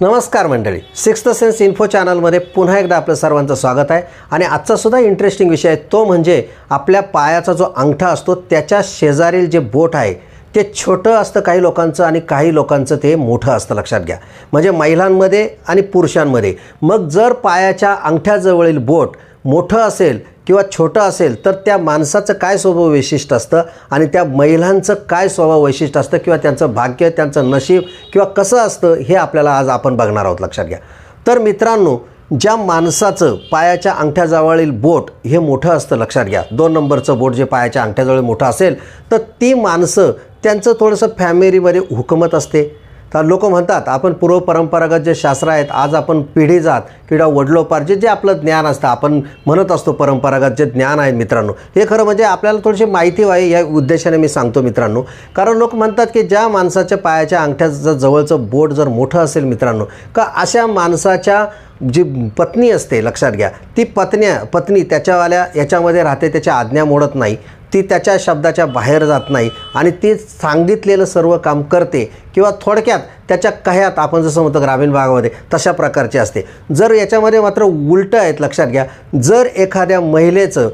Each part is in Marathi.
नमस्कार मंडळी. सिक्स्थ सेन्स इन्फो चॅनलमध्ये पुन्हा एकदा आपलं सर्वांचं स्वागत आहे. आणि आजचासुद्धा इंटरेस्टिंग विषय आहे. तो म्हणजे आपल्या पायाचा जो अंगठा असतो त्याच्या शेजारील जे बोट आहे ते छोटं असतं काही लोकांचं आणि काही लोकांचं ते मोठं असतं. लक्षात घ्या. म्हणजे महिलांमध्ये आणि पुरुषांमध्ये. मग जर पायाच्या अंगठ्याजवळील बोट मोठं असेल किंवा छोटं असेल तर त्या माणसाचं काय स्वभाव वैशिष्ट्य असतं आणि त्या महिलांचं काय स्वभाव वैशिष्ट्य असतं किंवा त्यांचं भाग्य त्यांचं नशीब किंवा कसं असतं हे आपल्याला आज आपण बघणार आहोत. लक्षात घ्या. तर मित्रांनो ज्या माणसाचं पायाच्या अंगठ्याजवळील बोट हे मोठं असतं लक्षात घ्या. दोन नंबरचं बोट जे पायाच्या अंगठ्याजवळ मोठं असेल तर ती माणसं त्यांचं थोडंसं फॅमिलीमध्ये हुकमत असते. तर लोक म्हणतात आपण पूर्व परंपरागत जे शास्त्र आहेत आज आपण पिढी जात किंवा वडलोपार जे जे आपलं ज्ञान असतं आपण म्हणत असतो परंपरागत जे ज्ञान आहे मित्रांनो. हे खरं म्हणजे आपल्याला थोडीशी माहिती व्हावी या उद्देशाने मी सांगतो मित्रांनो. कारण लोक म्हणतात की ज्या माणसाच्या पायाच्या अंगठ्याचं जवळचं बोट जर मोठं असेल मित्रांनो का अशा माणसाच्या जी पत्नी असते लक्षात घ्या ती पत्न्या पत्नी त्याच्यावाल्या याच्यामध्ये राहते त्याच्या आज्ञा मोडत नाही. ती त्याच्या शब्दाच्या बाहेर जात नाही आणि ती सांगितलेलं सर्व काम करते किंवा थोडक्यात त्याच्या कह्यात आपण जसं म्हणतो ग्रामीण भागामध्ये तशा प्रकारची असते. जर याच्यामध्ये मात्र उलटं आहेत लक्षात घ्या. जर एखाद्या महिलेचं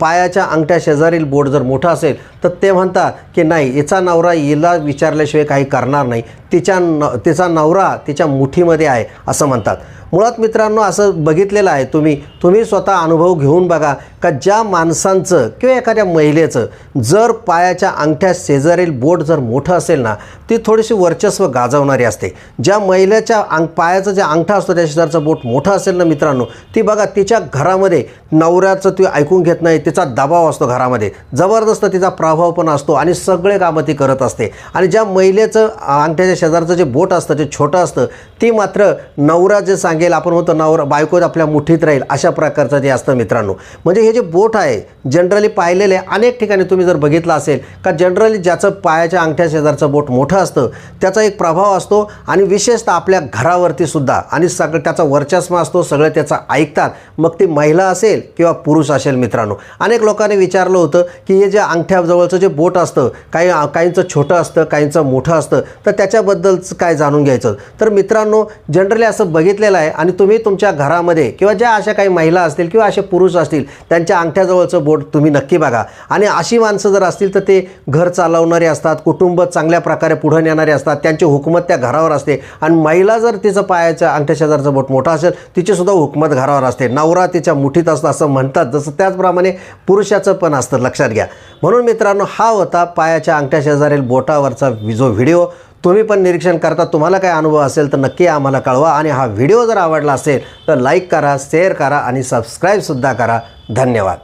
पायाच्या अंगठ्या शेजारील बोट जर मोठं असेल तर ते म्हणतात की नाही हिचा नवरा हिला विचारल्याशिवाय काही करणार नाही. तिच्या न तिचा नवरा तिच्या मुठीमध्ये आहे असं म्हणतात. मुळात मित्रांनो असं बघितलेलं आहे तुम्ही. तुम्ही स्वतः अनुभव घेऊन बघा का ज्या माणसांचं किंवा एखाद्या महिलेचं जर पायाच्या अंगठ्या शेजारील बोट जर मोठं असेल ना ती थोडीशी वर्चस्व गाजवणारी असते. ज्या महिलेच्या अंग पायाचं जे अंगठा असतो त्या शेजारचं बोट मोठं असेल ना मित्रांनो ती बघा तिच्या घरामध्ये नवऱ्याचं ती ऐकून घेत नाही तिचा दबाव असतो घरामध्ये. जबरदस्त तिचा प्रभाव पण असतो आणि सगळे कामं ती करत असते. आणि ज्या महिलेचं अंगठ्याच्या शेजारचं जे बोट असतं जे छोटं असतं ती मात्र नवरा जे सांग सांगेल आपण होतो नावर बायको आपल्या मुठीत राहील अशा प्रकारचं जे असतं मित्रांनो. म्हणजे हे जे बोट आहे जनरली पाहिलेले अनेक ठिकाणी तुम्ही जर बघितलं असेल का जनरली ज्याचं पायाच्या अंगठ्या शेजारचं बोट मोठं असतं त्याचा एक प्रभाव असतो आणि विशेषतः आपल्या घरावरती सुद्धा. आणि सगळं त्याचा वर्चस्व असतो सगळं त्याचं ऐकतात. मग ती महिला असेल किंवा पुरुष असेल मित्रांनो. अनेक लोकांनी विचारलं होतं की हे जे अंगठ्याजवळचं जे बोट असतं काही काहींचं छोटं असतं काहींचं मोठं असतं तर त्याच्याबद्दलच काय जाणून घ्यायचं? तर मित्रांनो जनरली असं बघितलेलं आहे आहे आणि तुम्ही तुमच्या घरामध्ये किंवा ज्या अशा काही महिला असतील किंवा असे पुरुष असतील त्यांच्या अंगठ्याजवळचं बोट तुम्ही नक्की बघा. आणि अशी माणसं जर असतील तर ते घर चालवणारे असतात कुटुंब चांगल्या प्रकारे पुढे नेणारे असतात त्यांची हुकमत त्या घरावर असते. आणि महिला जर तिचं पायाचं अंगठ्या शेजारचं बोट मोठं असेल तिचीसुद्धा हुकमत घरावर असते. नवरा तिच्या मुठीत असतं असं म्हणतात. जसं त्याचप्रमाणे पुरुषाचं पण असतं. लक्षात घ्या. म्हणून मित्रांनो हा होता पायाच्या अंगठ्या शेजारील बोटावरचा जो व्हिडिओ. तुम्ही पण निरीक्षण करता. तुम्हाला काय अनुभव असेल तर नक्की आम्हाला कळवा. आणि हा व्हिडिओ जर आवडला असेल तर लाईक करा शेअर करा आणि सबस्क्राईबसुद्धा करा. धन्यवाद.